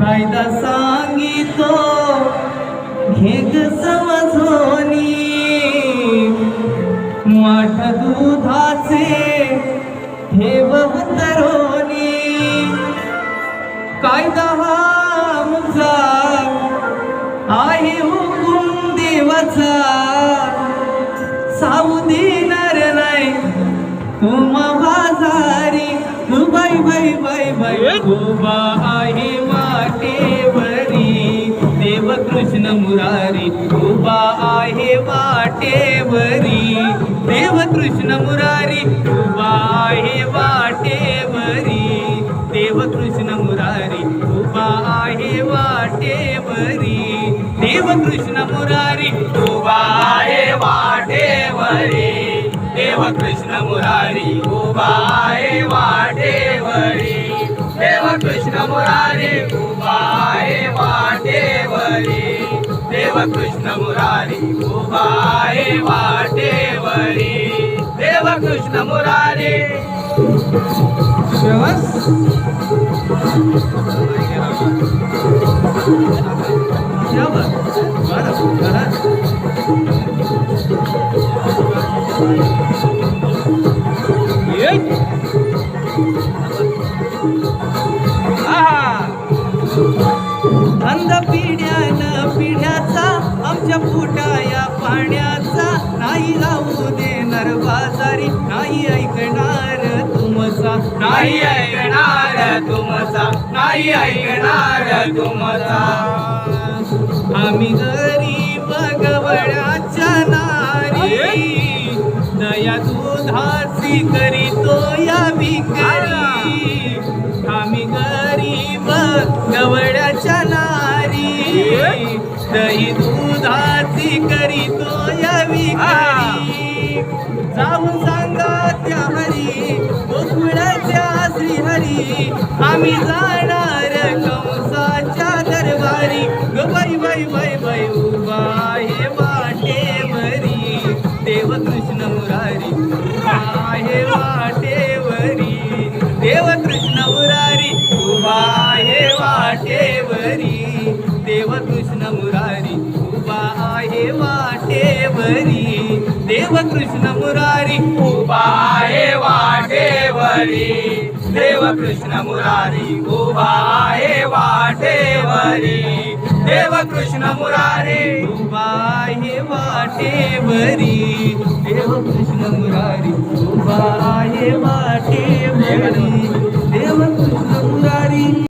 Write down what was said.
कायदा सांगितो घेग समजोनी माठ दुधाचे ठेव तरुणी. कायदा हा मुचा आहे हुकुम देवाचा. साऊ देणार नाही तुम्हा बाजारी. ભાઈ ભાઈ ભાઈ ભાઈ ગોબા આહે માટે વરી દેવ કૃષ્ણ મુરારી ગોબા આહે વાટે વરી દેવ કૃષ્ણ મુરારી ગોબા આહે વાટે વરી દેવ કૃષ્ણ મુરારી ગોબા આહે વાટે વરી દેવ કૃષ્ણ મુરારી देव कृष्ण मुरारी उभा आहे वाटेवरी. देव कृष्ण मुरारी उभा आहे वाटेवरी. देव कृष्ण मुरारी उभा आहे वाटेवरी. देव कृष्ण मुरारी. अंध पिढ्यान पिढ्याचा आमच्या फुटाया पाण्याचा. नाही राहू देणार बाजारी नाही ऐकणार तुमचा. नाही ऐकणार तुमचा. नाही ऐकणार तुमचा. आम्ही गरीब गवळ्याच्या दया करी करीतो या भिकारी. आम्ही गरीब गवळ्याच्या नारी. दही दुधाची करीतो या भिकारी. जाऊन सांगा त्या हरी गोकुळाच्या श्रीहरी. आम्ही जाणार देव कृष्ण मुरारी. उभा आहे वाटेवरी. देव कृष्ण मुरारी. उभा आहे वाटेवरी. देव कृष्ण मुरारी. उभा आहे वाटेवरी. देव कृष्ण मुरारी. उभा आहे वाटेवरी.